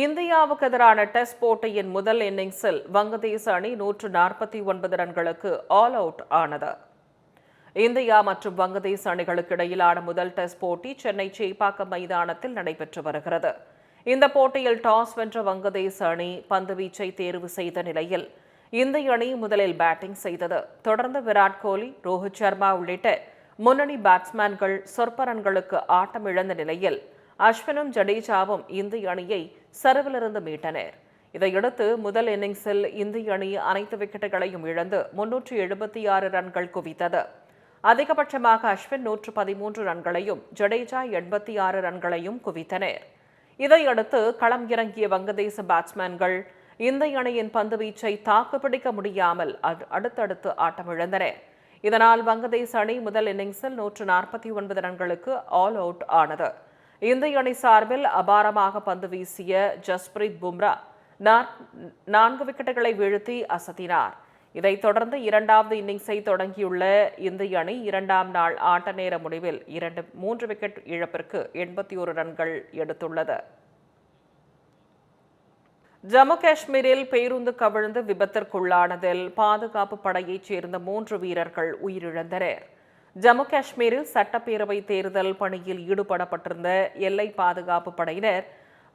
இந்தியாவுக்கு எதிரான டெஸ்ட் போட்டியின் முதல் இன்னிங்ஸில் வங்கதேச அணி நூற்று நாற்பத்தி ஒன்பது ரன்களுக்கு ஆல் அவுட் ஆனது. இந்தியா மற்றும் வங்கதேச அணிகளுக்கு இடையிலான முதல் டெஸ்ட் போட்டி சென்னை சேப்பாக்கம் மைதானத்தில் நடைபெற்று வருகிறது. இந்த போட்டியில் டாஸ் வென்ற வங்கதேச அணி பந்துவீச்சை தேர்வு செய்த நிலையில் இந்திய அணி முதலில் பேட்டிங் செய்தது. தொடர்ந்து விராட் கோலி ரோஹித் சர்மா உள்ளிட்ட முன்னணி பேட்ஸ்மேன்கள் சொற்ப ரன்களுக்கு ஆட்டமிழந்த நிலையில் அஸ்வினும் ஜடேஜாவும் இந்திய அணியை சரவிலிருந்து மீட்டனர். இதையடுத்து முதல் இன்னிங்ஸில் இந்திய அணி அனைத்து விக்கெட்டுகளையும் இழந்து முன்னூற்று எழுபத்தி ஆறு ரன்கள் குவித்தது. அதிகபட்சமாக அஸ்வின் நூற்று பதிமூன்று ரன்களையும் ஜடேஜா எண்பத்தி ஆறு ரன்களையும் குவித்தனர். இதையடுத்து களம் இறங்கிய வங்கதேச பேட்ஸ்மேன்கள் இந்திய அணியின் பந்து வீச்சை தாக்குப்பிடிக்க முடியாமல் அடுத்தடுத்து ஆட்டமிழந்தனர் இதனால் வங்கதேச அணி முதல் இன்னிங்ஸில் நூற்று நாற்பத்தி ஒன்பது ரன்களுக்கு ஆல் அவுட் ஆனது. இந்திய அணி சார்பில் அபாரமாக பந்து வீசிய ஜஸ்பிரீத் பும்ரா நான்கு விக்கெட்டுகளை வீழ்த்தி அசத்தினார். இதைத் தொடர்ந்து இரண்டாவது இன்னிங்ஸை தொடங்கியுள்ள இந்திய அணி இரண்டாம் நாள் ஆட்ட நேர முடிவில் இரண்டு மூன்று விக்கெட் இழப்பிற்கு எண்பத்தி ஒரு ரன்கள் எடுத்துள்ளது. ஜம்மு காஷ்மீரில் பேருந்து கவிழ்ந்து விபத்திற்குள்ளானதில் பாதுகாப்பு படையைச் சேர்ந்த மூன்று வீரர்கள் உயிரிழந்தனர். ஜம்மு காஷ்மீரில் சட்டப்பேரவை தேர்தல் பணியில் ஈடுபடப்பட்டிருந்த எல்லை பாதுகாப்பு படையினர்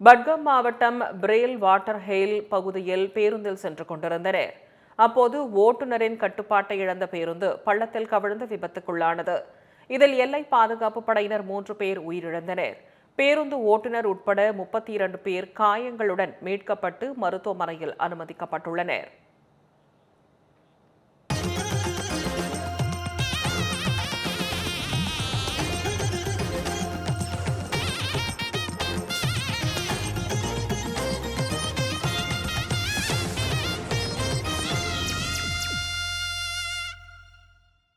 பட்கம் மாவட்டம் பிரேல் வாட்டர் ஹெயில் பகுதியில் பேருந்தில் சென்று கொண்டிருந்தனர். அப்போது ஓட்டுநரின் கட்டுப்பாட்டை இழந்த பேருந்து பள்ளத்தில் கவிழ்ந்து விபத்துக்குள்ளானது. இதில் எல்லை பாதுகாப்பு படையினர் மூன்று பேர் உயிரிழந்தனர். பேருந்து ஓட்டுநர் உட்பட முப்பத்தி இரண்டு பேர் காயங்களுடன் மீட்கப்பட்டு மருத்துவமனையில் அனுமதிக்கப்பட்டுள்ளனர்.